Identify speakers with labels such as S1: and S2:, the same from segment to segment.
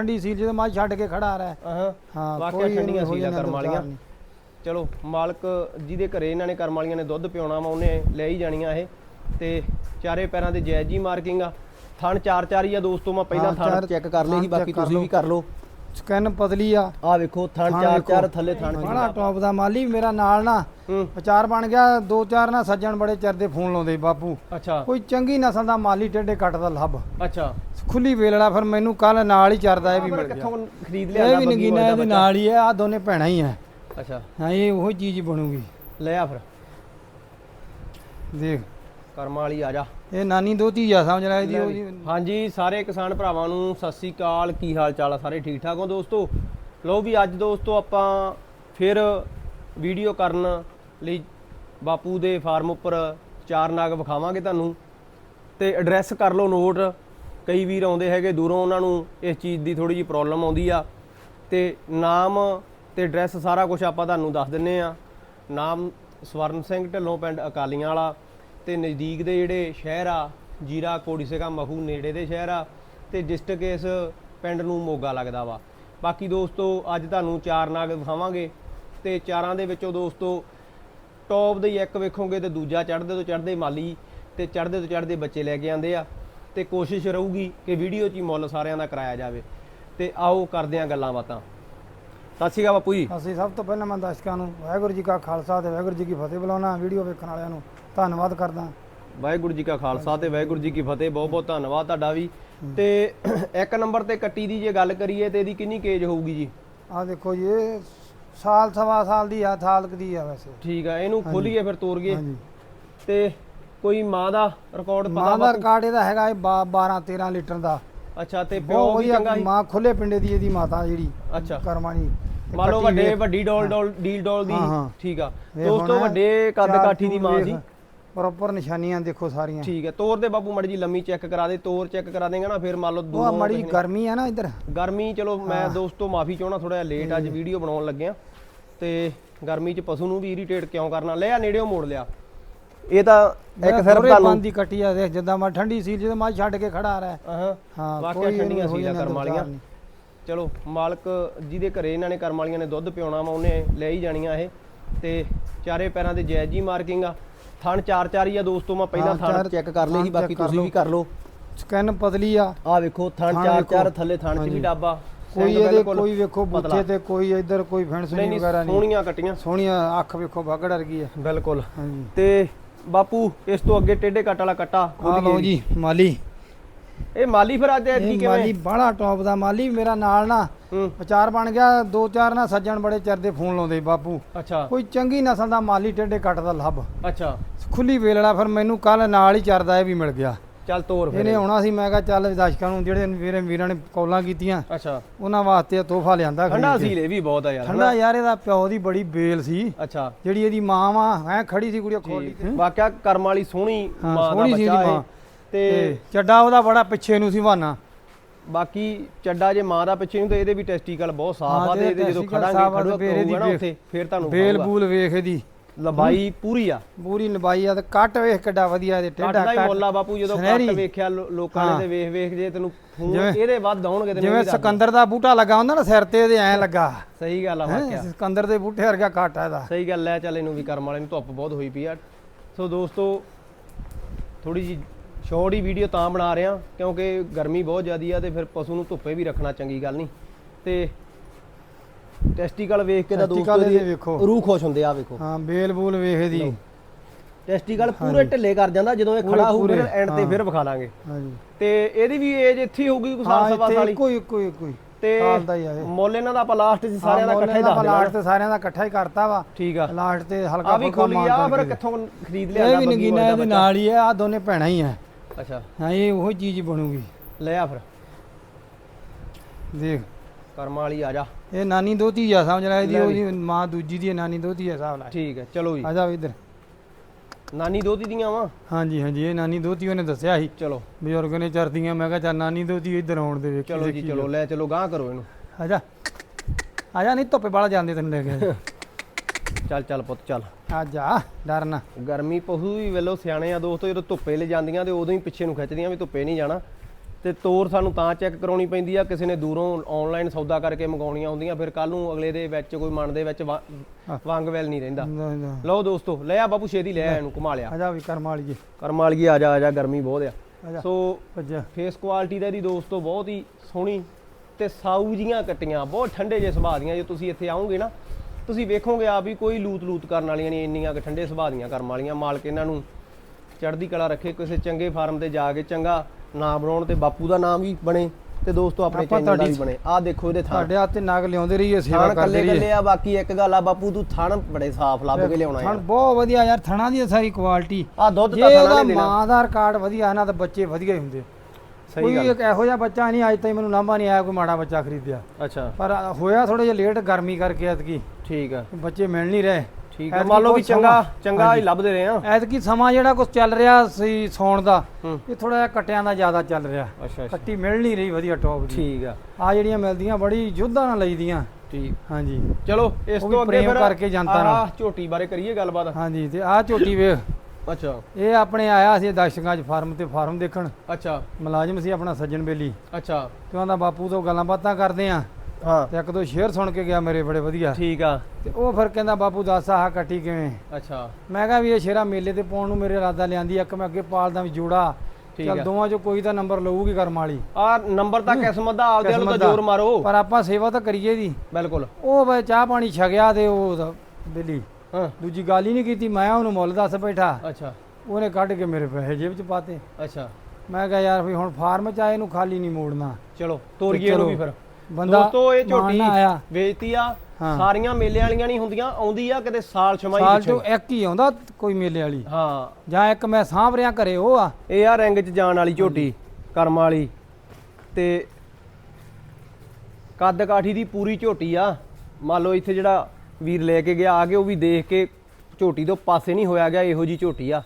S1: ਠੰਡੀ ਸੀਲ ਜਦੋਂ ਮੱਝ ਛੱਡ ਕੇ ਖੜਾ ਰਿਹਾ।
S2: ਹਾਂ
S1: ਹਾਂ
S2: ਵਾਕਿਆ ਠੰਡੀਆਂ ਸੀਲਾਂ ਕਰਮ ਵਾਲੀਆਂ। ਚਲੋ ਮਾਲਕ ਜਿਹਦੇ ਘਰੇ ਇਹਨਾਂ ਨੇ ਕਰਮ ਵਾਲੀਆਂ ਨੇ ਦੁੱਧ ਪਿਉਣਾ ਵਾ ਉਹਨੇ ਲੈ ਹੀ ਜਾਣੀਆਂ ਇਹ। ਤੇ ਚਾਰੇ ਪੈਰਾਂ ਤੇ ਜੈਜੀ ਮਾਰਕਿੰਗ ਆ। ਥਣ ਚਾਰ ਚਾਰ ਹੀ ਆ ਦੋਸਤੋ ਮੈਂ ਪਹਿਲਾਂ ਥਣ ਚੈੱਕ ਕਰ ਲਈ ਸੀ ਬਾਕੀ ਤੁਸੀਂ ਵੀ ਕਰ ਲਓ।
S1: ਸਕੈਨ ਪਤਲੀ ਆ।
S2: ਆ ਵੇਖੋ ਥਣ
S1: ਥਣ
S2: ਚਾਰ
S1: ਵੇਖੋ।
S2: ਚਾਰ ਥੱਲੇ ਥਣ
S1: ਬੜਾ ਟੌਪ ਦਾ ਮਾਲੀ ਮੇਰਾ ਨਾਲ ਨਾ।
S2: ਹੂੰ।
S1: ਵਿਚਾਰ ਬਣ ਗਿਆ ਦੋ ਚਾਰ ਨਾ ਸੱਜਣ ਬੜੇ ਚਿਰ ਦੇ ਫੋਨ ਲਾਉਂਦੇ ਬਾਪੂ।
S2: ਅੱਛਾ।
S1: ਕੋਈ ਚੰਗੀ ਨਸਲ ਦਾ ਮਾਲੀ ਟੇਡੇ ਕੱਟ ਦਾ ਲੱਭ।
S2: ਅੱਛਾ।
S1: ਖੁੱਲੀ ਵੇਲੜਾ ਫਿਰ ਮੈਨੂੰ ਕੱਲ ਨਾਲ ਹੀ ਚਰਦਾ ਇਹ ਵੀ ਮਿਲ ਗਿਆ।
S2: ਕਿੱਥੋਂ ਖਰੀਦ ਲਿਆ
S1: ਇਹ ਵੀ ਨਗੀਨਾ ਇਹਦੇ ਨਾਲ ਹੀ ਹੈ ਆ ਦੋਨੇ ਭੈਣਾਂ ਹੀ ਆ।
S2: ਅੱਛਾ।
S1: ਹਾਂ ਇਹ ਉਹੀ ਚੀਜ਼ ਬਣੂਗੀ।
S2: ਲੈ ਆ ਫਿਰ।
S1: ਦੇਖ।
S2: ਕਰਮ ਵਾਲੀ ਆ ਜਾ।
S1: ਇਹ ਨਾਨੀ ਦੋਤੀ ਆ ਸਮਝ ਲੈ ਉਹਦੀ
S2: ਵੀ। ਹਾਂਜੀ ਸਾਰੇ ਕਿਸਾਨ ਭਰਾਵਾਂ ਨੂੰ ਸਤਿ ਸ੍ਰੀ ਅਕਾਲ ਕੀ ਹਾਲ ਚਾਲ ਆ ਸਾਰੇ? ਠੀਕ ਠਾਕ ਹੋ ਦੋਸਤੋ? ਲੋ ਵੀ ਅੱਜ ਦੋਸਤੋ ਆਪਾਂ ਫਿਰ ਵੀਡੀਓ ਕਰਨ ਲਈ ਬਾਪੂ ਦੇ ਫਾਰਮ ਉੱਪਰ ਚਾਰ ਨਾਗ ਵਿਖਾਵਾਂਗੇ ਤੁਹਾਨੂੰ। ਤੇ ਐਡਰੈਸ ਕਰ ਲਓ ਨੋਟ ਕਈ ਵੀਰ ਆਉਂਦੇ ਹੈਗੇ ਦੂਰੋਂ ਉਹਨਾਂ ਨੂੰ ਇਸ ਚੀਜ਼ ਦੀ ਥੋੜੀ ਜਿਹੀ ਪ੍ਰੋਬਲਮ ਆਉਂਦੀ ਆ। ਤੇ ਨਾਮ ਤੇ ਐਡਰੈਸ ਸਾਰਾ ਕੁਝ ਆਪਾਂ ਤੁਹਾਨੂੰ ਦੱਸ ਦਿੰਨੇ ਆ। ਨਾਮ ਸਵਰਨ ਸਿੰਘ ਢੱਲੋਂ ਪਿੰਡ ਅਕਾਲੀਆਂ ਵਾਲਾ। ਤੇ ਨਜ਼ਦੀਕ ਦੇ ਜਿਹੜੇ ਸ਼ਹਿਰ ਆ, ਜੀਰਾ ਕੋੜੀਸੇਗਾ ਮਹੂ ਨੇੜੇ ਦੇ ਸ਼ਹਿਰ ਆ, ਤੇ ਡਿਸਟ੍ਰਿਕਟ ਇਸ ਪਿੰਡ ਨੂੰ ਮੋਗਾ ਲੱਗਦਾ ਵਾ। ਬਾਕੀ ਦੋਸਤੋ, ਅੱਜ ਤੁਹਾਨੂੰ ਚਾਰ ਨਾਗ ਦਿਖਾਵਾਂਗੇ ਤੇ ਚਾਰਾਂ ਦੇ ਵਿੱਚੋਂ ਦੋਸਤੋ ਟੌਪ ਦੇ ਹੀ ਇੱਕ ਵੇਖੋਗੇ ਤੇ ਦੂਜਾ ਚੜ੍ਹਦੇ ਤੋਂ ਚੜ੍ਹਦੇ ਮਾਲੀ ਤੇ ਚੜ੍ਹਦੇ ਤੋਂ ਚੜ੍ਹਦੇ ਬੱਚੇ ਲੈ ਕੇ ਆਂਦੇ ਆ ਤੇ ਕੋਸ਼ਿਸ਼ ਰਹੂਗੀ ਕਿ ਵੀਡੀਓ 'ਚ ਹੀ ਮੁੱਲ ਸਾਰਿਆਂ ਦਾ ਕਰਾਇਆ ਜਾਵੇ। ਤੇ ਆਓ ਕਰਦੇ ਆਂ ਗੱਲਾਂ ਬਾਤਾਂ। ਸਤਿ ਸ਼੍ਰੀ ਅਕਾਲ ਬਾਪੂ ਜੀ।
S1: ਅਸੀਂ ਸਭ ਤੋਂ ਪਹਿਲਾਂ ਮੈਂ ਦਰਸ਼ਕਾਂ ਨੂੰ ਵਾਹਿਗੁਰੂ ਜੀ ਕਾ ਖਾਲਸਾ ਤੇ ਵਾਹਿਗੁਰੂ ਜੀ ਕੀ ਫਤਿਹ ਬੁਲਾਉਣਾ ਵੀਡੀਓ ਵੇਖਣ ਵਾਲਿਆਂ ਨੂੰ ਧੰਨਵਾਦ ਕਰਦਾ
S2: ਵਾਹਿਗੁਰੂ ਜੀ ਕਾ ਖਾਲਸਾ ਤੇ ਵਾਹਿਗੁਰੂ ਜੀ ਕੀ ਫਤਿਹ। ਬਹੁਤ ਬਹੁਤ ਧੰਨਵਾਦ ਤੁਹਾਡਾ ਵੀ। ਤੇ ਇੱਕ ਨੰਬਰ ਤੇ ਕੱਟੀ ਦੀ ਜੇ ਗੱਲ ਕਰੀਏ ਤੇ ਇਹਦੀ ਕਿੰਨੀ ਕੇਜ ਹੋਊਗੀ ਜੀ?
S1: ਆ ਦੇਖੋ ਜੀ ਇਹ ਸਾਲ ਸਵਾ ਸਾਲ ਦੀ ਆ ਸਾਲ ਕੁ ਦੀ ਆ ਵੈਸੇ।
S2: ਠੀਕ ਆ ਇਹਨੂੰ ਖੋਲੀਏ ਫਿਰ ਤੋਰ ਗਏ
S1: ਹਾਂਜੀ।
S2: ਤੇ ਕੋਈ ਮਾਂ ਦਾ ਰਿਕਾਰਡ ਪਤਾ
S1: ਮਾਂ ਦਾ? ਰਿਕਾਰਡ ਇਹਦਾ ਹੈਗਾ ਇਹ 12 13 ਲੀਟਰ ਦਾ।
S2: ਅੱਛਾ ਤੇ ਪਿਓ ਵੀ ਚੰਗਾ ਸੀ?
S1: ਮਾਂ ਖੁੱਲੇ ਪਿੰਡੇ ਦੀ ਇਹਦੀ ਮਾਤਾ ਜਿਹੜੀ
S2: ਅੱਛਾ।
S1: ਕਰਮਾਣੀ
S2: ਮੰਨ ਲਓ ਵੱਡੇ ਵੱਡੀ ਡੋਲ ਡੋਲ ਡੀਲ ਡੋਲ ਦੀ
S1: ਹਾਂ, ਹਾਂ।
S2: ਠੀਕ ਆ।
S1: ਹੁਣ
S2: ਵੱਡੇ ਕੱਦ ਕਾਠੀ ਦੀ ਮਾਂ ਸੀ।
S1: ਪ੍ਰੋਪਰ ਨਿਸ਼ਾਨੀਆਂ ਦੇਖੋ ਸਾਰੀਆਂ।
S2: ਠੀਕ ਹੈ ਤੋਰ ਦੇ ਬਾਪੂ ਮੜੀ ਜੀ ਲੰਮੀ ਚੈੱਕ ਕਰਾ ਦੇ ਤੋਰ ਚੈੱਕ ਕਰਾ ਦੇਗਾ ਨਾ ਫਿਰ ਮੰਨ ਲਓ
S1: ਉਹ ਆ
S2: ਦੂਰੋਂ
S1: ਮੜੀ
S2: ਕਿਸੇ
S1: ਗਰਮੀ ਆ ਨਾ ਇੱਧਰ।
S2: ਗਰਮੀ ਚਲੋ ਮੈਂ ਦੋਸਤੋ ਮਾਫੀ ਚਾਹਣਾ ਥੋੜਾ ਜਿਹਾ ਲੇਟ ਅੱਜ ਵੀਡੀਓ ਬਣਾਉਣ ਲੱਗਿਆ ਤੇ ਗਰਮੀ 'ਚ ਪਸ਼ੂ ਨੂੰ ਵੀ ਇਰੀਟੇਟ ਕਿਉਂ ਕਰਨਾ? ਲੈ ਆ ਨੇੜਿਓਂ ਮੋੜ ਲਿਆ। ਇਹ ਤਾਂ ਇੱਕ ਸਿਰਫ ਤੁਹਾਨੂੰ
S1: ਦੀ ਕੱਟੀ ਆ ਦੇਖ ਜਿੱਦਾਂ ਮੈਂ ਠੰਡੀ ਸੀ ਜਦੋਂ ਮੈਂ ਛੱਡ ਕੇ ਖੜਾ ਰਿਹਾ।
S2: ਹਾਂ।
S1: ਹਾਂ
S2: ਵਾਕਿਆ
S1: ਕੋਈ
S2: ਠੰਡੀਆਂ
S1: ਇਹਨੂੰ
S2: ਸੀਲਾਂ
S1: ਇਹੋ
S2: ਕਰਮ ਵਾਲੀਆਂ।
S1: ਨਹੀਂ।
S2: ਚਲੋ ਮਾਲਕ ਜਿਹਦੇ ਘਰੇ ਇਹਨਾਂ ਨੇ ਕਰਮ ਵਾਲੀਆਂ ਨੇ ਦੁੱਧ ਪਿਉਣਾ ਵਾ ਉਹਨੇ ਲੈ ਹੀ ਜਾਣੀਆਂ ਇਹ। ਤੇ ਚਾਰੇ ਪੈਰਾਂ ਤੇ ਜੈਜੀ ਮਾਰਕਿੰਗ ਆ। ਥਣ ਚਾਰ ਚਾਰ ਹੀ ਆ ਦੋਸਤੋ ਮੈਂ ਪਹਿਲਾਂ ਥਣ ਚੈੱਕ ਕਰ ਲਈ ਸੀ ਬਾਕੀ ਤੁਸੀਂ ਵੀ। ਕਰ ਲਓ।
S1: ਸਕੈਨ ਪਤਲੀ ਆ।
S2: ਆ ਵੇਖੋ ਥਣ ਚਾਰ। ਚਾਰ ਥੱਲੇ ਥਣ ਚ ਵੀ। ਡਾਬਾ।
S1: ਕੋਈ ਇਹਦੇ ਕੋਈ ਵੇਖੋ। ਬੁੱਥੇ ਤੇ ਕੋਈ ਇੱਧਰ ਕੋਈ ਫੈਂਸਣੀ
S2: ਨਹੀਂ
S1: ਵਗੈਰਾ ਨਹੀਂ।
S2: ਸੋਹਣੀਆਂ ਕੱਟੀਆਂ।
S1: ਸੋਹਣੀਆਂ ਅੱਖ ਵੇਖੋ ਬਾਗੜ ਵਰਗੀ ਆ।
S2: ਬਿਲਕੁਲ। ਤੇ ਬਾਪੂ ਇਸ ਤੋਂ ਅੱਗੇ ਟੇਢੇ ਕੱਟ ਵਾਲਾ ਕੱਟਾ
S1: ਆ ਲਓ ਜੀ ਮਾਲੀ।
S2: ਇਹ ਮਾਲੀ ਫਿਰ ਅੱਜ ਐਤਕੀ
S1: ਇਹ ਮਾਲੀ
S2: ਕਿਵੇਂ
S1: ਬੜਾ ਟੌਪ ਦਾ ਮਾਲੀ ਮੇਰਾ ਨਾਲ ਨਾ
S2: ਹੂੰ।
S1: ਵਿਚਾਰ ਬਣ ਗਿਆ ਦੋ ਚਾਰ ਨਾ ਸੱਜਣ ਬੜੇ ਚਿਰ ਦੇ ਫੋਨ ਲਾਉਂਦੇ ਬਾਪੂ।
S2: ਅੱਛਾ।
S1: ਕੋਈ ਚੰਗੀ ਨਸਲ ਦਾ ਮਾਲੀ ਟੇਡੇ ਕੱਟ ਦਾ ਲੱਭ।
S2: ਅੱਛਾ।
S1: ਖੁੱਲੀ ਵੇਲੜਾ ਫਿਰ ਮੈਨੂੰ ਕੱਲ ਨਾਲ ਹੀ ਚਰਦਾ ਇਹ ਵੀ ਮਿਲ ਗਿਆ।
S2: ਚੱਲ ਤੋਰ ਫਿਰ
S1: ਇਹਨੇ ਆਉਣਾ ਸੀ ਮੈਂ ਕਿਹਾ ਚੱਲ ਦਰਸ਼ਕਾਂ ਨੂੰ ਜਿਹੜੇ ਵੀਰੇ ਵੀਰਾਂ ਨੇ ਕਾਲਾਂ ਕੀਤੀਆਂ
S2: ਅੱਛਾ।
S1: ਉਹਨਾਂ ਵਾਸਤੇ ਤੋਹਫਾ ਲਿਆਂਦਾ
S2: ਠੰਡਾ
S1: ਕੇ।
S2: ਸੀ ਇਹ ਵੀ ਬਹੁਤ ਆ ਯਾਰ
S1: ਠੰਡਾ ਯਾਰ ਇਹਦਾ ਪਿਓ ਦੀ ਬੜੀ ਬੇਲ ਸੀ।
S2: ਅੱਛਾ।
S1: ਜਿਹੜੀ ਇਹਦੀ ਮਾਂ ਵਾ ਐ ਖੜੀ ਸੀ ਕੁੜੀਆਂ ਖੋਲੀ
S2: ਵਾਕਿਆ ਕਰਮ ਵਾਲੀ ਸੋਹਣੀ
S1: ਹਾਂ,
S2: ਮਾਂ ਦਾ ਬੱਚਾ ਹੈ। ਤੇ
S1: ਚੱਡਾ ਉਹਦਾ ਬੜਾ ਪਿੱਛੇ ਨੂੰ ਸੀ ਬਹਾਨਾ
S2: ਬਾਕੀ ਚੱਡਾ ਜੇ ਮਾਂ ਦਾ ਪਿੱਛੇ ਨੂੰ ਤੇ ਇਹਦੇ ਵੀ ਟੈਸਟੀਕਲ ਬਹੁਤ ਸਾਫ਼ ਆ ਤੇ ਇਹਦੇ ਜਦੋਂ ਖੜਾਂਗੇ
S1: ਫਿਰ ਇਹਦੀ
S2: ਨਾ ਉੱਥੇ ਫਿਰ ਤੁਹਾਨੂੰ
S1: ਬੇਲ। ਬੂਲ ਵੇਖ ਇਹਦੀ
S2: ਲੰਬਾਈ ਪੂਰੀ ਆ
S1: ਪੂਰੀ ਲੰਬਾਈ ਆ ਤੇ ਕੱਟ ਵੇਖ ਕਿੱਡਾ ਵਧੀਆ ਇਹਦੇ
S2: ਕੱਟ
S1: ਟੇਡਾ
S2: ਹੀ ਮੁੱਲ ਬਾਪੂ ਜਦੋਂ। ਕੱਟ ਵੇਖਿਆ ਲੋਕਾਂ ਨੇ। ਤੇ ਵੇਖ ਵੇਖ ਜੇ ਤੈਨੂੰ ਫੋਨ ਇਹਦੇ ਵੱਧ ਆਉਣਗੇ ਤੇ
S1: ਜਿਵੇਂ। ਸਿਕੰਦਰ ਦਾ ਬੂਟਾ ਲੱਗਾ ਹੁੰਦਾ ਨਾ ਸਿਰ ਤੇ ਇਹਦੇ ਐ ਲੱਗਾ
S2: ਸਹੀ ਗੱਲ ਆ ਵਾਕਿਆ
S1: ਸਿਕੰਦਰ ਦੇ ਬੂਟੇ ਵਰਗਾ ਕੱਟ ਆ ਇਹਦਾ
S2: ਸਹੀ ਗੱਲ ਹੈ ਚੱਲ ਇਹਨੂੰ ਵੀ ਕਰਮ ਵਾਲੇ ਨੂੰ ਧੁੱਪ ਬਹੁਤ ਹੋਈ ਪਈ ਆ ਸੋ ਦੋਸਤੋ ਥੋੜੀ ਜੀ ਸ਼ਾਰਟ ਹੀ ਵੀਡੀਓ ਤਾਂ ਬਣਾ ਰਿਹਾ ਕਿਉਂਕਿ ਗਰਮੀ ਬਹੁਤ ਜ਼ਿਆਦੀ ਆ ਤੇ ਫਿਰ ਪਸ਼ੂ ਨੂੰ ਧੁੱਪੇ ਵੀ ਰੱਖਣਾ ਚੰਗੀ ਗੱਲ ਨਹੀਂ। ਤੇ ਟੈਸਟੀਕਲ ਵੇਖ ਕੇ ਤਾਂ ਦੋਸਤੋ
S1: ਵੇਖੋ।
S2: ਰੂਹ ਖੁਸ਼ ਹੁੰਦੇ ਆ ਵੇਖੋ।
S1: ਹਾਂ ਬੇਲ ਬੂਲ ਵੇਖ ਇਹਦੀ
S2: ਲਓ। ਟੈਸਟੀਕਲ ਪੂਰੇ ਢਿੱਲੇ ਕਰ ਜਾਂਦਾ ਜਦੋਂ ਇਹ ਖੜਾ ਹੋਊਗਾ ਐਂਡ ਤੇ। ਫਿਰ ਵਿਖਾ ਲਾਂਗੇ।
S1: ਹਾਂਜੀ।
S2: ਤੇ ਇਹਦੀ ਵੀ ਏਜ ਇੱਥੇ ਹੋਊਗੀ ਕੋਈ ਸਾਲ ਸਵਾ ਸਾਲ ਹੀ।
S1: ਇੱਕੋ ਹੀ
S2: ਤੇ
S1: ਦਾ।
S2: ਮੁੱਲ ਇਹਨਾਂ ਦਾ ਆਪਾਂ ਲਾਸਟ 'ਚ ਸਾਰਿਆਂ ਦਾ ਇਕੱਠਾ ਹੀ ਦੱਸ
S1: ਲਾਸਟ ਤੇ ਸਾਰਿਆਂ ਦਾ ਇਕੱਠਾ ਹੀ ਕਰਤਾ ਵਾ।
S2: ਠੀਕ ਆ।
S1: ਲਾਸਟ ਤੇ ਹਲਕਾ
S2: ਆ ਵੀ ਖੋਲੀ ਆ ਫਿਰ। ਕਿੱਥੋਂ ਖਰੀਦ ਲਿਆ
S1: ਇਹ ਵੀ ਨਗੀਨਾ ਇਹਦੇ ਨਾਲ ਹੀ ਆ ਆ ਦੋਨੇ ਭੈਣਾਂ ਹੀ ਆ।
S2: ਅੱਛਾ।
S1: ਹਾਂ ਇਹ ਉਹੀ ਚੀਜ਼ ਬਣੂਗੀ।
S2: ਲੈ ਆ ਫਿਰ।
S1: ਦੇਖ।
S2: ਕਰਮਾਂ ਵਾਲੀ ਆ ਜਾ।
S1: ਇਹ ਨਾਨੀ ਦੋਤੀ ਆ ਸਮਝ ਲੈ ਇਹਦੀ
S2: ਲੈ ਵੀ।
S1: ਉਹਦੀ ਮਾਂ ਦੂਜੀ ਦੀ ਹੈ, ਨਾਨੀ ਦੋਤੀ ਆ ਹਿਸਾਬ ਨਾਲ।
S2: ਠੀਕ ਹੈ ਚਲੋ ਜੀ।
S1: ਆ ਜਾ ਇੱਧਰ।
S2: ਨਾਨੀ ਦੋਤੀ ਦੀਆਂ ਵਾ?
S1: ਹਾਂਜੀ ਹਾਂਜੀ ਇਹ ਨਾਨੀ ਦੋਤੀ ਉਹਨੇ ਦੱਸਿਆ ਸੀ।
S2: ਚਲੋ।
S1: ਬਜ਼ੁਰਗ ਨੇ ਚਰਦੀਆਂ ਮੈਂ ਕਿਹਾ ਚੱਲ ਨਾਨੀ ਦੋਤੀ ਇੱਧਰ ਆਉਣ ਦੇ ਵੇਖੀ
S2: ਚਲੋ ਜੀ ਚਲੋ ਲੈ ਚਲੋ ਗਾਂ ਕਰੋ ਇਹਨੂੰ।
S1: ਆ ਜਾ। ਆ ਜਾ ਨਹੀਂ ਧੁੱਪੇ ਬਾਲਾ ਜਾਂਦੇ ਤੈਨੂੰ ਲੈ ਕੇ
S2: ਚੱਲ ਚੱਲ ਪੁੱਤ ਚੱਲ।
S1: ਆ ਜਾ ਡਰ ਨਾ।
S2: ਗਰਮੀ ਪਹੂ ਵੀ ਵੇਲੋ ਸਿਆਣੇ ਆ ਦੋਸਤੋ ਜਦੋਂ ਧੁੱਪੇ ਲੈ ਜਾਂਦੀਆਂ ਤੇ ਉਦੋਂ ਹੀ ਪਿੱਛੇ ਨੂੰ ਖਿੱਚਦੀਆਂ ਵੀ ਧੁੱਪੇ ਨਹੀਂ ਜਾਣਾ। ਤੇ ਤੋਰ ਸਾਨੂੰ ਤਾਂ ਚੈੱਕ ਕਰਾਉਣੀ ਪੈਂਦੀ ਆ ਕਿਸੇ ਨੇ ਦੂਰੋਂ ਆਨਲਾਈਨ ਸੌਦਾ ਕਰਕੇ ਮੰਗਾਉਣੀਆਂ ਹੁੰਦੀਆਂ ਫਿਰ ਕੱਲ ਨੂੰ ਅਗਲੇ ਦੇ ਵਿੱਚ ਕੋਈ ਮਨ ਦੇ ਵਿੱਚ ਵੰਗ ਵੈਲ ਨਹੀਂ ਰਹਿੰਦਾ। ਲਓ ਦੋਸਤੋ ਲੈ ਆ ਬਾਪੂ ਛੇਤੀ ਲੈ ਆ ਇਹਨੂੰ ਘੁਮਾ ਲਿਆ।
S1: ਆ ਜਾ ਵੀ ਕਰਮ ਵਾਲੀ ਜੀ।
S2: ਕਰਮ ਵਾਲੀਏ ਆ ਜਾ ਆ ਜਾ ਗਰਮੀ ਬਹੁਤ ਆ। ਸੋ ਫੇਸ ਕੁਆਲਿਟੀ ਦਾ ਇਹਦੀ ਦੋਸਤੋ ਬਹੁਤ ਹੀ ਸੋਹਣੀ ਤੇ ਸਾਊ ਜੀਆਂ ਕੱਟੀਆਂ ਬਹੁਤ ਠੰਡੇ ਜੇ ਸੁਭਾਅ ਦੀਆਂ ਜੇ ਤੁਸੀਂ ਇੱਥੇ ਆਓਗੇ ਨਾ ਤੁਸੀਂ ਵੇਖੋਗੇ ਆ ਵੀ ਕੋਈ ਲੂਤ ਲੂਤ ਕਰਨ ਵਾਲੀਆਂ ਨਹੀਂ ਇੰਨੀਆਂ ਕਿ ਠੰਡੇ ਸੁਭਾਅ ਦੀਆਂ ਕਰਮ ਵਾਲੀਆਂ। ਮਾਲਕ ਇਹਨਾਂ ਨੂੰ ਚੜ੍ਹਦੀ ਕਲਾ ਰੱਖੇ ਕਿਸੇ ਚੰਗੇ ਫਾਰਮ ਤੇ ਜਾ ਕੇ ਚੰਗਾ ਨਾਮ ਬਣਾਉਣ ਤੇ ਬਾਪੂ ਦਾ ਨਾਮ ਵੀ ਬਣੇ ਤੇ ਦੋਸਤੋ ਆਪਣੇ
S1: ਆਪਾਂ
S2: ਚੈਨਲ ਦਾ ਵੀ ਬਣੇ। ਆਹ ਦੇਖੋ ਇਹਦੇ ਥਾਣ
S1: ਤੁਹਾਡੇ ਹੱਥ ਤੇ ਨਗ ਲਿਆਉਂਦੇ ਰਹੀਏ ਸੇਵਾ ਕਰਦੇ ਰਹੀਏ।
S2: ਕੱਲੇ ਆ ਬਾਕੀ ਇੱਕ ਗੱਲ ਆ ਬਾਪੂ ਤੂੰ ਥਣ ਬੜੇ ਸਾਫ਼ ਲੱਭ ਕੇ ਲਿਆਉਣਾ
S1: ਥਣ ਬਹੁਤ ਵਧੀਆ ਯਾਰ ਥਣਾ ਦੀ ਸਾਰੀ ਕੁਆਲਿਟੀ
S2: ਆ ਦੁੱਧ ਤਾਂ ਥਣਾ ਨੇ ਦੇਣਾ।
S1: ਮਾਂ ਦਾ ਰਿਕਾਰਡ ਵਧੀਆ ਨਾ ਤਾਂ ਬੱਚੇ ਵਧੀਆ ਹੀ ਹੁੰਦੇ। ਕੋਈ ਇੱਕ ਇਹੋ ਜਿਹਾ ਬੱਚਾ ਨਹੀਂ ਅੱਜ ਤਾਈਂ ਮੈਨੂੰ ਲਾਂਭਾ ਨਹੀਂ ਆਇਆ ਕੋਈ ਮਾੜਾ ਬੱਚਾ ਖਰੀਦਿਆ।
S2: ਅੱਛਾ।
S1: ਪਰ ਹੋਇਆ ਥੋੜੇ ਜਿਹਾ ਲੇਟ ਗਰਮੀ ਕਰਕੇ ਐਤਕੀ।
S2: ਠੀਕ ਆ।
S1: ਬੱਚੇ ਮਿਲ ਨਹੀਂ ਰਹੇ।
S2: ਠੀਕ ਆ। ਮੰਨ ਲਓ ਵੀ ਚੰਗਾ ਚੰਗਾ ਹੀ। ਲੱਭਦੇ ਰਹੇ ਆ।
S1: ਐਤਕੀ ਸਮਾਂ ਜਿਹੜਾ ਕੁਝ ਚੱਲ ਰਿਹਾ ਸੀ ਸੌਣ ਦਾ ਇਹ ਥੋੜਾ ਜਿਹਾ ਕਟਿਆਂ ਦਾ ਜ਼ਿਆਦਾ ਚੱਲ ਰਿਹਾ। ਕੱਟੀ ਮਿਲ ਨਹੀਂ ਰਹੀ ਵਧੀਆ ਟੌਪ ਦੀ।
S2: ਠੀਕ ਆ।
S1: ਆ ਜਿਹੜੀਆਂ ਮਿਲਦੀਆਂ ਬੜੀ ਯੁੱਧਾਂ ਨਾਲ ਲਈਦੀਆਂ।
S2: ਠੀਕ।
S1: ਹਾਂਜੀ।
S2: ਚਲੋ ਇਸ ਤੋਂ ਅੱਗੇ ਫਿਰ
S1: ਕਰਕੇ ਜਨਤਾ ਨਾਲ।
S2: ਆਹ ਝੋਟੀ ਬਾਰੇ ਕਰੀਏ ਗੱਲਬਾਤ।
S1: ਹਾਂਜੀ ਤੇ ਆਹ ਝੋਟੀ ਵੇਖ।
S2: ਅੱਛਾ।
S1: ਇਹ ਆਪਣੇ ਆਇਆ ਸੀ ਦਸ਼ਗੰਜ ਫਾਰਮ ਤੇ ਫਾਰਮ ਦੇਖਣ।
S2: ਅੱਛਾ।
S1: ਮੁਲਾਜ਼ਮ ਸੀ ਆਪਣਾ ਸੱਜਣ ਬੇਲੀ।
S2: ਅੱਛਾ।
S1: ਤੇ ਉਹਦਾ ਬਾਪੂ ਤੋਂ ਗੱਲਾਂ ਬਾਤਾਂ ਕਰਦੇ ਆ।
S2: ਹਾਂ।
S1: ਤੇ ਇੱਕ ਦੋ ਸ਼ੇਰ ਸੁਣ ਕੇ ਗਿਆ ਮੇਰੇ ਬੜੇ ਵਧੀਆ।
S2: ਠੀਕ ਆ।
S1: ਤੇ ਉਹ ਫਿਰ ਕਹਿੰਦਾ ਬਾਪੂ ਦੱਸ ਆਹ ਕੱਟੀ ਕਿਵੇਂ?
S2: ਅੱਛਾ।
S1: ਮੈਂ ਕਿਹਾ ਵੀ ਇਹ ਸ਼ੇਰਾ ਮੇਲੇ ਤੇ ਪਾਉਣ ਨੂੰ ਮੇਰੇ ਇਰਾਦਾ ਲਿਆਂਦੀ ਇੱਕ ਮੈਂ ਅੱਗੇ ਪਾਲਦਾ ਵੀ ਜੋੜਾ।
S2: ਠੀਕ
S1: ਚੱਲ
S2: ਆ।
S1: ਦੋਵਾਂ ਚੋਂ ਕੋਈ ਤਾਂ ਨੰਬਰ ਲਊਗੀ ਕਰਮ ਵਾਲੀ।
S2: ਆ ਨੰਬਰ ਤਾਂ ਕਿਸਮਤ ਦਾ ਆਪਦੇ ਵੱਲੋਂ ਤਾਂ। ਜ਼ੋਰ ਮਾਰੋ।
S1: ਪਰ ਆਪਾਂ ਸੇਵਾ ਤਾਂ ਕਰੀਏ ਦੀ।
S2: ਬਿਲਕੁਲ।
S1: ਉਹ ਬਈ ਚਾਹ ਪਾਣੀ ਛਕਿਆ ਤੇ ਉਹ ਬੇਲੀ।
S2: ਹਾਂ।
S1: ਦੂਜੀ ਗੱਲ ਹੀ ਨਹੀਂ ਕੀਤੀ ਮੈਂ ਉਹਨੂੰ ਮੁੱਲ ਦੱਸ ਬੈਠਾ।
S2: ਅੱਛਾ।
S1: ਉਹਨੇ ਕੱਢ ਕੇ ਮੇਰੇ ਪੈਸੇ ਜੇਬ 'ਚ ਪਾਤੇ।
S2: ਅੱਛਾ।
S1: ਮੈਂ ਕਿਹਾ ਯਾਰ ਵੀ ਹੁਣ ਫਾਰਮ 'ਚ ਆਏ ਨੂੰ ਖਾਲੀ ਨਹੀਂ ਮੋੜਨਾ।
S2: ਚਲੋ ਤੋਰੀਏ ਇਹਨੂੰ ਵੀ ਫਿਰ।
S1: ਬੰਦਾ
S2: ਦੋਸਤੋ ਇਹ ਝੋਟੀ ਵੇਚਤੀ ਆ। ਸਾਰੀਆਂ ਮੇਲੇ ਵਾਲੀਆਂ ਨਹੀਂ ਹੁੰਦੀਆਂ ਆਉਂਦੀ ਆ ਕਿਤੇ ਸਾਲ ਛਮਾਈ
S1: ਸਾਲ 'ਚੋਂ ਇੱਕ ਹੀ ਆਉਂਦਾ ਕੋਈ ਮੇਲੇ ਵਾਲੀ।
S2: ਹਾਂ।
S1: ਜਾਂ ਇੱਕ ਮੈਂ ਸਾਂਭ ਰਿਆਂ ਘਰੇ ਉਹ ਆ।
S2: ਇਹ ਆ ਰਿੰਗ 'ਚ ਜਾਣ ਵਾਲੀ ਝੋਟੀ ਕਰਮ ਵਾਲੀ। ਤੇ ਕੱਦ ਕਾਠੀ ਦੀ ਪੂਰੀ ਝੋਟੀ ਆ। ਮੰਨ ਲਓ ਇੱਥੇ ਜਿਹੜਾ ਵੀਰ ਲੈ ਕੇ ਗਿਆ ਆ ਕੇ ਉਹ ਵੀ ਦੇਖ ਕੇ ਝੋਟੀ ਤੋਂ ਪਾਸੇ ਨਹੀਂ ਹੋਇਆ ਗਿਆ ਇਹੋ ਜੀ ਝੋਟੀ ਆ।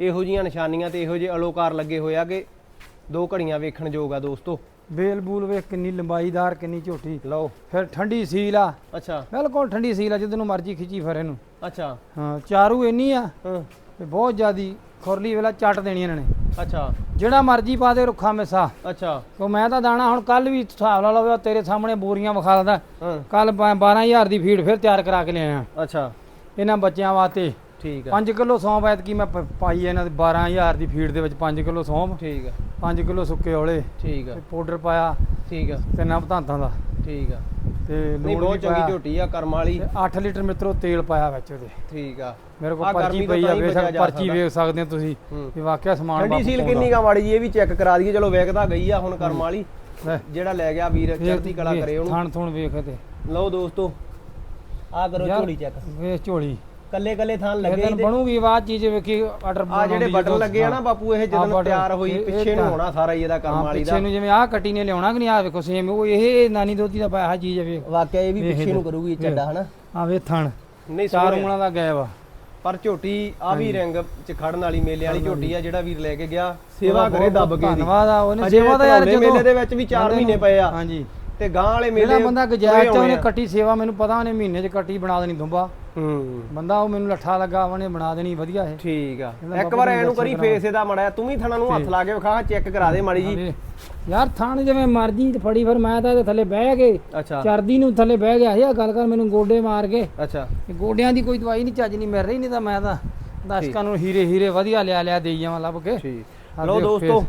S2: ਇਹੋ ਜੀਆਂ ਨਿਸ਼ਾਨੀਆਂ ਤੇ ਇਹੋ ਜਿਹੇ ਅਲੋਕਾਰ ਲੱਗੇ ਹੋਏ ਆ ਕਿ ਦੋ ਘੜੀਆਂ ਵੇਖਣ ਯੋਗ ਆ ਦੋਸਤੋ।
S1: ਬੇਲ ਬੂਲ ਵੇਖ ਕਿੰਨੀ ਲੰਬਾਈਦਾਰ ਕਿੰਨੀ ਝੋਟੀ।
S2: ਲਓ।
S1: ਫਿਰ ਠੰਡੀ ਸੀਲ ਆ।
S2: ਅੱਛਾ।
S1: ਬਿਲਕੁਲ ਠੰਡੀ ਸੀਲ ਆ ਜਦੋਂ ਨੂੰ ਮਰਜ਼ੀ ਖਿੱਚੀ ਫਿਰ ਇਹਨੂੰ।
S2: ਅੱਛਾ।
S1: ਹਾਂ ਚਾਰੂ ਇੰਨੀ ਆ।
S2: ਹਾਂ।
S1: ਵੀ ਬਹੁਤ ਜ਼ਿਆਦੀ ਖੁਰਲੀ ਵੇਲਾ ਚੱਟ ਦੇਣੀ ਇਹਨਾਂ ਨੇ।
S2: ਅੱਛਾ।
S1: ਜਿਹੜਾ ਮਰਜ਼ੀ ਪਾ ਦੇ ਰੁੱਖਾ ਮਿਸਾ।
S2: ਅੱਛਾ।
S1: ਕੋ ਮੈਂ ਤਾਂ ਦਾਣਾ ਹੁਣ ਕੱਲ ਵੀ ਹਿਸਾਬ ਲਾ ਲਓ ਤੇਰੇ ਸਾਹਮਣੇ ਬੋਰੀਆਂ ਵਿਖਾ ਦਿੰਦਾ।
S2: ਹਾਂ।
S1: ਕੱਲ 12000 ਦੀ ਫੀਡ ਫਿਰ ਤਿਆਰ ਕਰਾ ਕੇ ਲਿਆਇਆ
S2: ਅੱਛਾ।
S1: ਇਹਨਾਂ ਬੱਚਿਆਂ ਵਾਸਤੇ।
S2: ਠੀਕ ਆ।
S1: 5 ਕਿਲੋ ਸੌਂਫ ਐਤਕੀ ਮੈਂ ਪ- ਪਾਈ ਹੈ ਇਹਨਾਂ ਦੇ 12000 ਦੀ ਫੀਡ ਦੇ ਵਿੱਚ 5 ਕਿਲੋ ਸੌਂਫ।
S2: ਠੀਕ ਆ।
S1: 5 ਕਿਲੋ ਸੁੱਕੇ ਔਲੇ।
S2: ਠੀਕ
S1: ਤੇ ਪਾਊਡਰ ਪਾਇਆ।
S2: ਠੀਕ ਆ।
S1: ਤੇ ਨਾ ਧਾਂਤਾਂ ਦਾ।
S2: ਠੀਕ ਆ।
S1: ਤੇ
S2: ਨਹੀਂ
S1: ਲੂਣ
S2: ਬਹੁਤ
S1: ਵੀ
S2: ਚੰਗੀ
S1: ਪਾਇਆ।
S2: ਝੋਟੀ ਆ ਕਰਮ ਵਾਲੀ।
S1: ਤੇ 8 ਲੀਟਰ ਮਿੱਤਰੋ ਤੇਲ ਪਾਇਆ ਵਿੱਚ ਉਹਦੇ।
S2: ਠੀਕ ਆ।
S1: ਮੇਰੇ
S2: ਆਹ
S1: ਕੋਲ
S2: ਗਰਮੀ
S1: ਪਰਚੀ
S2: ਤੋਂ
S1: ਪਈ
S2: ਤਾਂ
S1: ਆ
S2: ਹੀ
S1: ਵੇਖ
S2: ਬਚਿਆ ਜਾ
S1: ਪਰਚੀ। ਵੇਖ ਸਕਦੇ ਹੋ ਤੁਸੀਂ
S2: ਹੂੰ।
S1: ਵੀ ਵਾਕਿਆ ਸਮਾਨ
S2: ਠੰਡੀ ਸੀਲ। ਕਿੰਨੀ ਕਾ ਮਾੜੀ ਜੀ ਇਹ ਵੀ ਚੈੱਕ ਕਰਾ ਦਈਏ ਚਲੋ ਵੇਖਦਾ ਗਈ ਆ ਹੁਣ ਕਰਮ ਵਾਲੀ
S1: ਲੈ,
S2: ਜਿਹੜਾ ਲੈ ਗਿਆ ਵੀਰ ਚੜ੍ਹਦੀ ਕਲਾ
S1: ਵੇਖ,
S2: ਕਰੇ ਉਹਨੂੰ।
S1: ਥਣ ਥੁਣ ਵੇਖ ਤੇ
S2: ਲਓ ਦੋਸਤੋ ਆ ਕਰੋ
S1: ਯਾਰ,
S2: ਝੋਲੀ ਚੈੱਕ।
S1: ਵੇਖ ਝੋਲੀ।
S2: ਕੱਲੇ ਕੱਲੇ ਥਾਂ ਲੱਗੇ
S1: ਇਹਦਨ ਬਣੂਗੀ ਆਵਾਜ਼ ਚੀਜ਼ ਵੇਖੀ ਆਰਡਰ
S2: ਆ ਜਿਹੜੇ ਬਟਨ ਲੱਗੇ ਆ ਨਾ ਬਾਪੂ ਇਹ ਜਦੋਂ ਤਿਆਰ ਹੋਈ
S1: ਇਹ- ਇਹ
S2: ਪਿੱਛੇ ਨੂੰ ਹੋਣਾ ਸਾਰਾ ਹੀ ਇਹਦਾ ਕਰਮ
S1: ਹਾਂ
S2: ਵਾਲੀ ਦਾ।
S1: ਪਿੱਛੇ ਨੂੰ ਜਿਵੇਂ ਆਹ ਕੱਟੀ ਨੇ ਲਿਆਉਣਾ ਕਿ ਨਹੀਂ ਆ ਵੇਖੋ ਸੇਮ ਉਹ ਇਹ ਨਾਨੀ ਦੋਤੀ ਦਾ ਪਾਇਆ ਚੀਜ਼ ਵੇਖ।
S2: ਵਾਕਿਆ ਇਹ ਵੀ ਪਿੱਛੇ ਨੂੰ। ਕਰੂਗੀ ਇਹ। ਚੱਡਾ ਹਨਾ?
S1: ਆ ਵੇ ਥਣ
S2: ਨਹੀਂ
S1: ਚਾਰ। ਉਂਗਲਾਂ ਦਾ ਗੈਬ ਆ।
S2: ਪਰ ਝੋਟੀ ਆ ਵੀ ਰਿੰਗ ਚ ਖੜਨ ਵਾਲੀ ਮੇਲੇ ਵਾਲੀ ਝੋਟੀ ਆ ਜਿਹੜਾ ਵੀਰ ਲੈ ਕੇ ਗਿਆ। ਸੇਵਾ ਕਰੇ ਦੱਬ ਕੇ
S1: ਧੰਨਵਾਦ ਆ ਉਹਨੇ ਸੇਵਾ ਦਾ ਯਾਰ ਜਦੋਂ
S2: ਮੇਲੇ ਦੇ ਵਿੱਚ ਵੀ 4
S1: ਬੰਦੇ
S2: ਮਹੀਨੇ ਪਏ ਆ।
S1: ਹਾਂਜੀ।
S2: ਤੇ ਗਾਂ ਵਾਲੇ ਮੇਲੇ
S1: ਜਿਹੜਾ ਬੰਦਾ
S2: ਪੂਰੇ
S1: ਗਜਾਇਜ਼ ਚ ਉਹਨੇ। ਕੱਟੀ ਸੇਵਾ ਮੈਨੂੰ ਪਤਾ ਉਹਨੇ ਮਹੀਨੇ ਚ ਕੱਟੀ ਬਣਾ ਦੇਣੀ ਦੁੰਬਾ।
S2: ਹੂੰ।
S1: ਬੰਦਾ ਉਹ ਮੈਨੂੰ ਲੱਠਾ ਲੱਗਾ ਉਹਨੇ ਬਣਾ ਦੇਣੀ ਵਧੀਆ ਇਹ।
S2: ਠੀਕ ਆ। ਇੱਕ
S1: ਬਾਬਾ
S2: ਵਾਰ
S1: ਜੀ
S2: ਐਨੂੰ ਕਰੀ। ਫੇਸ ਇਹਦਾ ਮੜਿਆ ਤੂੰ ਵੀ ਥਣਾ ਨੂੰ ਹੱਥ। ਲਾ ਕੇ ਵਿਖਾ ਚੈੱਕ ਕਰਾ ਦੇ ਮਾੜੀ ਜੀ
S1: ਯਾਰ ਥਣ ਜਿਵੇਂ ਮਰਜ਼ੀ ਤੇ ਫੜੀ ਫਿਰ ਮੈਂ ਤਾਂ ਇਹਦੇ ਥੱਲੇ ਬਹਿ ਕੇ
S2: ਅੱਛਾ।
S1: ਚਰਦੀ ਨੂੰ ਥੱਲੇ ਬਹਿ ਗਿਆ ਇਹ ਗੱਲ ਕਰ ਮੈਨੂੰ ਗੋਡੇ ਮਾਰ ਕੇ।
S2: ਅੱਛਾ।
S1: ਇਹ ਗੋਡਿਆਂ ਦੀ ਕੋਈ ਦਵਾਈ ਨਹੀਂ ਚੱਜ ਨਹੀਂ ਮਿਲ ਰਹੀ ਨਹੀਂ ਤਾਂ ਮੈਂ ਤਾਂ ਦਰਸ਼ਕਾਂ ਨੂੰ ਹੀਰੇ ਹੀਰੇ ਵਧੀਆ ਲਿਆ ਲਿਆ ਦੇਈ ਜਾਵਾਂ ਲੱਭ ਕੇ।
S2: ਠੀਕ।
S1: ਆਹ
S2: ਲੋ
S1: ਦੇਖ
S2: ਦੋਸਤੋ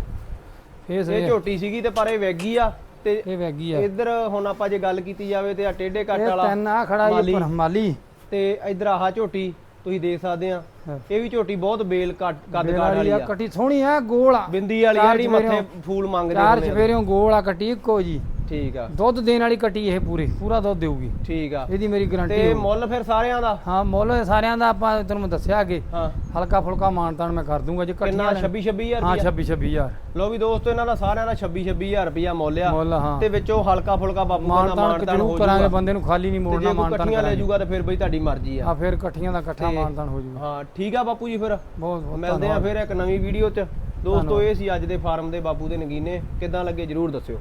S1: ਫੇਸ
S2: ਇਹ
S1: ਇਹ
S2: ਝੋਟੀ ਸੀਗੀ ਤੇ ਪਰ ਇਹ ਵੈਗੀ ਆ ਤੇ
S1: ਇਹ ਵੈਗੀ ਆ।
S2: ਇੱਧਰ ਹੁਣ ਆਪਾਂ ਜੇ ਗੱਲ ਕੀਤੀ ਜਾਵੇ ਤੇ ਆ ਟੇਢੇ ਕੱਟ
S1: ਇਹ
S2: ਵਾਲਾ
S1: ਤਿੰਨ ਆ ਖੜਾ
S2: ਮਾਲੀ।
S1: ਇਹ ਪਰ ਮਾਲੀ।
S2: ਤੇ ਇੱਧਰ ਆਹ ਝੋਟੀ ਤੁਸੀਂ ਦੇਖ ਸਕਦੇ ਆ। ਇਹ ਵੀ ਝੋਟੀ ਬਹੁਤ ਬੇਲ ਕੱਦ ਕੱਦ ਵਾਲੀ
S1: ਆ ਕੱਟੀ ਸੋਹਣੀ ਆ ਗੋਲ ਆ
S2: ਬਿੰਦੀ ਵਾਲੀ
S1: ਚਾਰ
S2: ਜਿਹੜੀ ਮੱਥੇ ਫੂਲ ਮੰਗਦੇ
S1: ਚਾਰ
S2: ਹੁੰਦੇ ਆ।
S1: ਚਫੇਰਿਓਂ ਗੋਲ ਆ ਕੱਟੀ ਇੱਕੋ ਜੀ
S2: ਠੀਕ ਆ।
S1: ਦੁੱਧ ਦੇਣ ਵਾਲੀ ਕੱਟੀ ਇਹ ਪੂਰੀ ਪੂਰਾ ਦੁੱਧ ਦੇਊਗੀ।
S2: ਠੀਕ ਆ।
S1: ਇਹਦੀ ਮੇਰੀ ਗਾਰੰਟੀ
S2: ਤੇ ਮੁੱਲ ਫਿਰ ਸਾਰਿਆਂ ਦਾ?
S1: ਹਾਂ ਮੁੱਲ ਸਾਰਿਆਂ ਦਾ ਆਪਾਂ ਮੈਂ ਦੱਸਿਆ ਅੱਗੇ।
S2: ਹਾਂ।
S1: ਹਲਕਾ ਫੁਲਕਾ ਮਾਨਤਾਨ ਮੈਂ ਕਰ ਦੂੰਗਾ ਜੇ
S2: ਕਿੰਨਾ?
S1: ਕੱਟੀਆਂ
S2: 26 26000
S1: ਹਾਂ
S2: ਰੁਪਇਆ
S1: 26 26000
S2: ਲੋ ਵੀ ਦੋਸਤੋ ਇਹਨਾਂ ਦਾ ਸਾਰਿਆਂ ਦਾ 26 26000 ਰੁਪਇਆ ਮੁੱਲ ਆ।
S1: ਹਾਂ।
S2: ਤੇ ਵਿੱਚੋਂ ਹਲਕਾ ਫੁਲਕਾ ਬਾਪੂ ਦਾ
S1: ਮਾਨਤਾਨ
S2: ਹੋ
S1: ਕਰਾਂਗੇ ਬੰਦੇ ਨੂੰ ਖਾਲੀ ਨਹੀਂ ਮੋੜਨਾ ਮਾਨਤਾਨ
S2: ਇਕੱਠੀਆਂ ਲੈ ਜਾਊਗਾ ਤੇ ਫਿਰ ਬਈ ਤੁਹਾਡੀ ਮਰਜ਼ੀ ਆ।
S1: ਆ ਫਿਰ ਇਕੱਠੀਆਂ ਦਾ ਇਕੱਠਾ ਮਾਨਤਾਨ ਹੋ ਜਾਊਗਾ।
S2: ਹਾਂ ਠੀਕ ਆ ਬਾਪੂ ਜੀ ਫਿਰ।
S1: ਬਹੁਤ ਬਹੁਤ
S2: ਮਿਲਦੇ ਆ। ਫਿਰ ਇੱਕ ਨਵੀਂ ਵੀਡੀਓ 'ਚ। ਦੋਸਤੋ। ਇਹ ਸੀ ਅੱਜ ਦੇ ਫਾਰਮ ਦੇ ਬਾਪੂ ਦੇ ਨਗੀਨੇ। ਕਿੱਦਾਂ ਲੱਗੇ ਜਰੂਰ ਦੱਸਿਓ।